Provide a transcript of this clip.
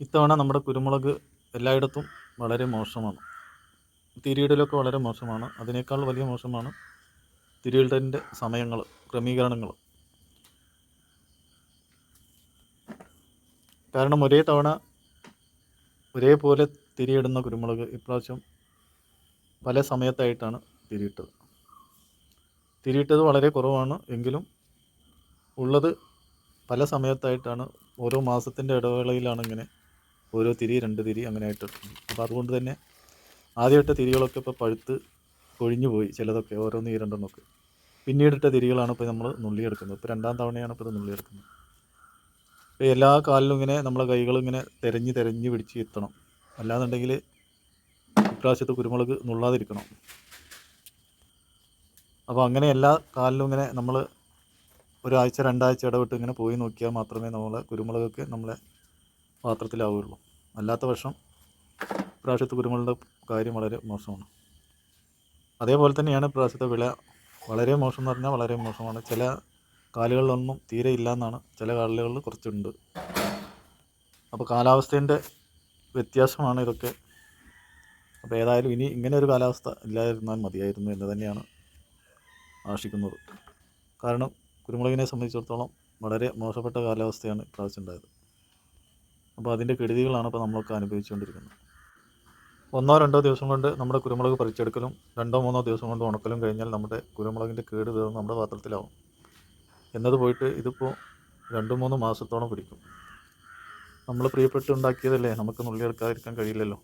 ഇത്തവണ നമ്മുടെ കുരുമുളക് എല്ലായിടത്തും വളരെ മോശമാണ്. തിരിയിടലൊക്കെ വളരെ മോശമാണ്. അതിനേക്കാൾ വലിയ മോശമാണ് തിരിയിടലിന്റെ സമയങ്ങൾ ക്രമീകരണങ്ങൾ കാരണം ഒരേ തവണ ഒരേപോലെ തിരിയിടുന്ന കുരുമുളക് ഇപ്രാവശ്യം പല സമയത്തായിട്ടാണ് തിരിയിട്ടത്. തിരിയിട്ടത് വളരെ കുറവാണ് എങ്കിലും ഉള്ളത് പല സമയത്തായിട്ടാണ്. ഓരോ മാസത്തിന്റെ ഇടവേളയിലാണ് ഇങ്ങനെ ഓരോ തിരി രണ്ട് തിരി അങ്ങനെ ആയിട്ടുണ്ട്. അപ്പോൾ അതുകൊണ്ട് തന്നെ ആദ്യമായിട്ട് തിരികളൊക്കെ ഇപ്പോൾ പഴുത്ത് കൊഴിഞ്ഞു പോയി ചിലതൊക്കെ ഓരോന്ന് ഈ രണ്ടെണ്ണമൊക്കെ പിന്നീടിട്ട തിരികളാണ് ഇപ്പോൾ നമ്മൾ നുള്ളിയെടുക്കുന്നത്. ഇപ്പോൾ രണ്ടാം തവണയാണ് ഇപ്പോൾ ഇത് നുള്ളിയെടുക്കുന്നത്. ഇപ്പോൾ എല്ലാ കാലിലും ഇങ്ങനെ നമ്മളെ കൈകൾ ഇങ്ങനെ തിരഞ്ഞ് തിരഞ്ഞ് പിടിച്ച് എത്തണം. അല്ലാന്നുണ്ടെങ്കിൽ ഇപ്രാവശ്യത്തെ കുരുമുളക് നുള്ളാതിരിക്കണം. അപ്പോൾ അങ്ങനെ എല്ലാ കാലിലും ഇങ്ങനെ നമ്മൾ ഒരാഴ്ച രണ്ടാഴ്ച ഇടവിട്ട് ഇങ്ങനെ പോയി നോക്കിയാൽ മാത്രമേ നമ്മളെ കുരുമുളകൊക്കെ നമ്മളെ പാത്രത്തിലാവുകയുള്ളൂ അല്ലാത്ത പക്ഷം പ്രാവശ്യത്തെ കുരുമുളകിന്റെ കാര്യം വളരെ മോശമാണ്. അതേപോലെ തന്നെയാണ് പ്രാവശ്യത്തെ വില വളരെ മോശം എന്ന് പറഞ്ഞാൽ വളരെ മോശമാണ്. ചില കാലുകളിലൊന്നും തീരെ ഇല്ല എന്നാണ് ചില കാലുകളിൽ കുറച്ചുണ്ട്. അപ്പോൾ കാലാവസ്ഥേന്റെ വ്യത്യാസമാണ് ഇതൊക്കെ. അപ്പോൾ ഏതായാലും ഇനി ഇങ്ങനെ ഒരു കാലാവസ്ഥ ഇല്ലാതിരുന്നാൽ മതിയായിരുന്നു എന്ന് തന്നെയാണ് ആശിക്കുന്നത്. കാരണം കുരുമുളകിനെ സംബന്ധിച്ചിടത്തോളം വളരെ മോശപ്പെട്ട കാലാവസ്ഥയാണ് ഇപ്രാവശ്യം ഉണ്ടായത്. അപ്പോൾ അതിന്റെ കെടുതികളാണ് ഇപ്പോൾ നമ്മളൊക്കെ അനുഭവിച്ചുകൊണ്ടിരിക്കുന്നത്. ഒന്നോ രണ്ടോ ദിവസം കൊണ്ട് നമ്മുടെ കുരുമുളക് പറിച്ചെടുക്കലും രണ്ടോ മൂന്നോ ദിവസം കൊണ്ട് ഉണക്കലും കഴിഞ്ഞാൽ നമ്മുടെ കുരുമുളകിന്റെ കേട് തീർന്ന് നമ്മുടെ പാത്രത്തിലാവും. എന്നത് പോയിട്ട് ഇതിപ്പോൾ രണ്ട് മൂന്ന് മാസത്തോളം പിടിക്കും. നമ്മൾ പ്രിയപ്പെട്ട് ഉണ്ടാക്കിയതല്ലേ? നമുക്ക് നുള്ളിയെടുക്കാതിരിക്കാൻ കഴിയില്ലല്ലോ.